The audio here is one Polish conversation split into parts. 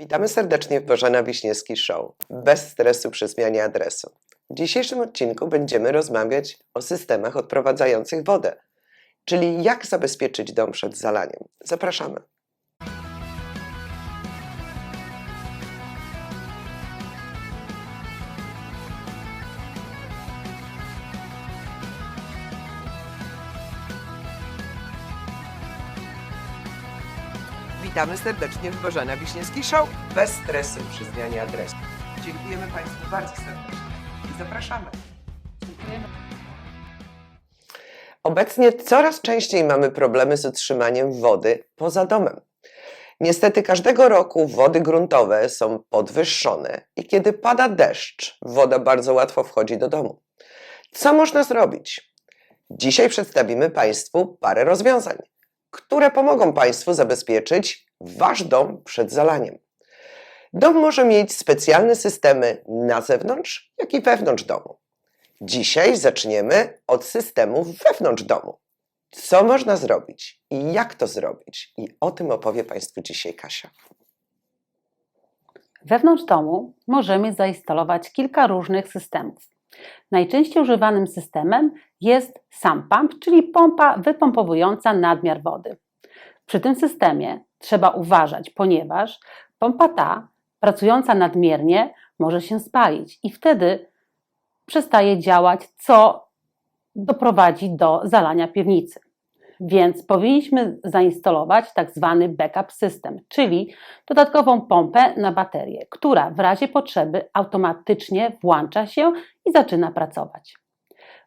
Witamy serdecznie w Bożena Wiśniewski Show. Bez stresu przy zmianie adresu. W dzisiejszym odcinku będziemy rozmawiać o systemach odprowadzających wodę, czyli jak zabezpieczyć dom przed zalaniem. Zapraszamy. Witamy serdecznie w Bożena Wiśniewski Show. Bez stresu przy zmianie adresu. Dziękujemy Państwu bardzo serdecznie i zapraszamy. Obecnie coraz częściej mamy problemy z utrzymaniem wody poza domem. Niestety każdego roku wody gruntowe są podwyższone i kiedy pada deszcz, woda bardzo łatwo wchodzi do domu. Co można zrobić? Dzisiaj przedstawimy Państwu parę rozwiązań, które pomogą Państwu zabezpieczyć Wasz dom przed zalaniem. Dom może mieć specjalne systemy na zewnątrz, jak i wewnątrz domu. Dzisiaj zaczniemy od systemu wewnątrz domu. Co można zrobić i jak to zrobić? I o tym opowie Państwu dzisiaj Kasia. Wewnątrz domu możemy zainstalować kilka różnych systemów. Najczęściej używanym systemem jest sump pump, czyli pompa wypompowująca nadmiar wody. Przy tym systemie trzeba uważać, ponieważ pompa ta, pracująca nadmiernie, może się spalić i wtedy przestaje działać, co doprowadzi do zalania piwnicy. Więc powinniśmy zainstalować tak zwany backup system, czyli dodatkową pompę na baterię, która w razie potrzeby automatycznie włącza się i zaczyna pracować.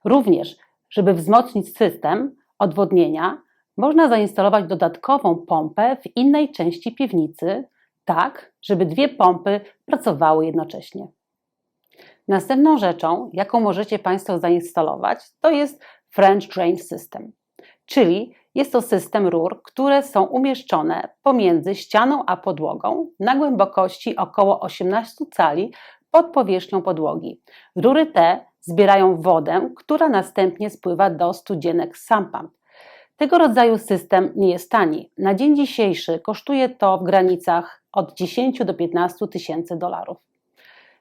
Również, żeby wzmocnić system odwodnienia, można zainstalować dodatkową pompę w innej części piwnicy, tak, żeby dwie pompy pracowały jednocześnie. Następną rzeczą, jaką możecie Państwo zainstalować, to jest French Drain System, czyli jest to system rur, które są umieszczone pomiędzy ścianą a podłogą na głębokości około 18 cali pod powierzchnią podłogi. Rury te zbierają wodę, która następnie spływa do studzienek sump pump. Tego rodzaju system nie jest tani. Na dzień dzisiejszy kosztuje to w granicach od 10 do 15 tysięcy dolarów.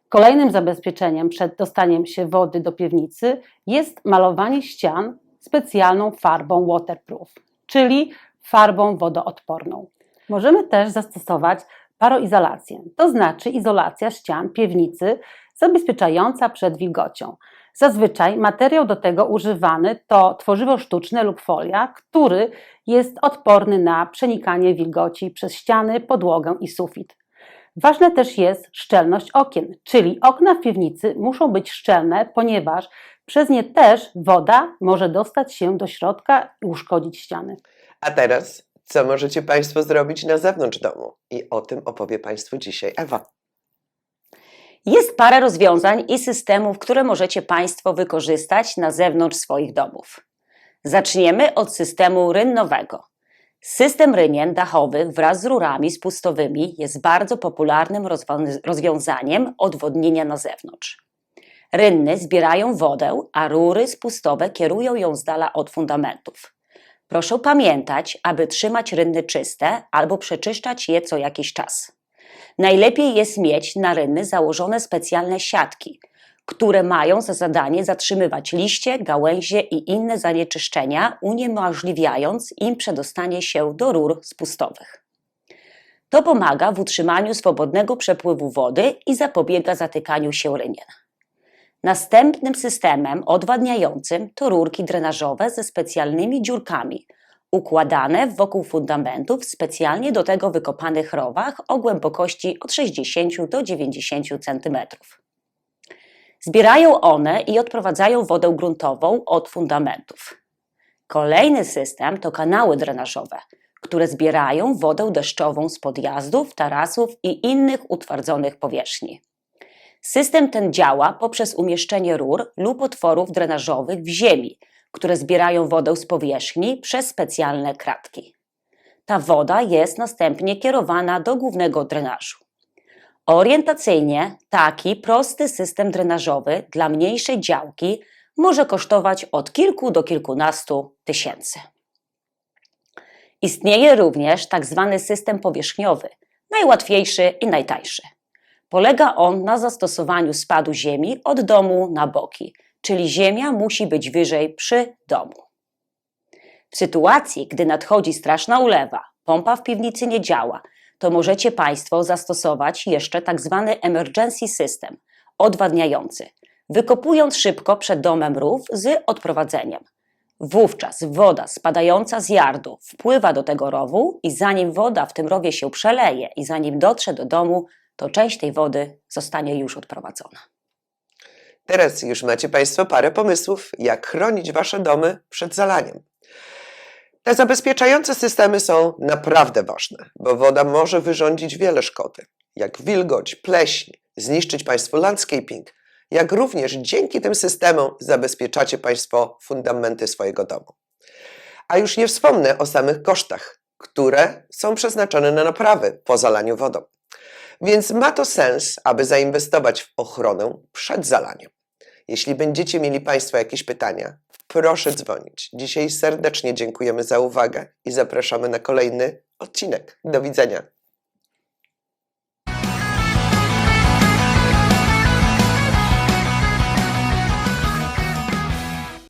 Kolejnym zabezpieczeniem przed dostaniem się wody do piwnicy jest malowanie ścian specjalną farbą waterproof, czyli farbą wodoodporną. Możemy też zastosować paroizolację, to znaczy izolacja ścian piwnicy zabezpieczająca przed wilgocią. Zazwyczaj materiał do tego używany to tworzywo sztuczne lub folia, który jest odporny na przenikanie wilgoci przez ściany, podłogę i sufit. Ważne też jest szczelność okien, czyli okna w piwnicy muszą być szczelne, ponieważ przez nie też woda może dostać się do środka i uszkodzić ściany. A teraz, co możecie Państwo zrobić na zewnątrz domu? I o tym opowie Państwu dzisiaj Ewa. Jest parę rozwiązań i systemów, które możecie Państwo wykorzystać na zewnątrz swoich domów. Zaczniemy od systemu rynnowego. System rynien dachowych wraz z rurami spustowymi jest bardzo popularnym rozwiązaniem odwodnienia na zewnątrz. Rynny zbierają wodę, a rury spustowe kierują ją z dala od fundamentów. Proszę pamiętać, aby trzymać rynny czyste albo przeczyszczać je co jakiś czas. Najlepiej jest mieć na rynny założone specjalne siatki, które mają za zadanie zatrzymywać liście, gałęzie i inne zanieczyszczenia, uniemożliwiając im przedostanie się do rur spustowych. To pomaga w utrzymaniu swobodnego przepływu wody i zapobiega zatykaniu się rynien. Następnym systemem odwadniającym to rurki drenażowe ze specjalnymi dziurkami, układane wokół fundamentów w specjalnie do tego wykopanych rowach o głębokości od 60 do 90 cm. Zbierają one i odprowadzają wodę gruntową od fundamentów. Kolejny system to kanały drenażowe, które zbierają wodę deszczową z podjazdów, tarasów i innych utwardzonych powierzchni. System ten działa poprzez umieszczenie rur lub otworów drenażowych w ziemi, które zbierają wodę z powierzchni przez specjalne kratki. Ta woda jest następnie kierowana do głównego drenażu. Orientacyjnie taki prosty system drenażowy dla mniejszej działki może kosztować od kilku do kilkunastu tysięcy. Istnieje również tak zwany system powierzchniowy, najłatwiejszy i najtańszy. Polega on na zastosowaniu spadu ziemi od domu na boki, czyli ziemia musi być wyżej przy domu. W sytuacji, gdy nadchodzi straszna ulewa, pompa w piwnicy nie działa, to możecie Państwo zastosować jeszcze tak zwany emergency system, odwadniający, wykopując szybko przed domem rów z odprowadzeniem. Wówczas woda spadająca z jardu wpływa do tego rowu i zanim woda w tym rowie się przeleje i zanim dotrze do domu, to część tej wody zostanie już odprowadzona. Teraz już macie Państwo parę pomysłów, jak chronić Wasze domy przed zalaniem. Te zabezpieczające systemy są naprawdę ważne, bo woda może wyrządzić wiele szkody, jak wilgoć, pleśń, zniszczyć Państwu landscaping, jak również dzięki tym systemom zabezpieczacie Państwo fundamenty swojego domu. A już nie wspomnę o samych kosztach, które są przeznaczone na naprawy po zalaniu wodą. Więc ma to sens, aby zainwestować w ochronę przed zalaniem. Jeśli będziecie mieli Państwo jakieś pytania, proszę dzwonić. Dzisiaj serdecznie dziękujemy za uwagę i zapraszamy na kolejny odcinek. Do widzenia.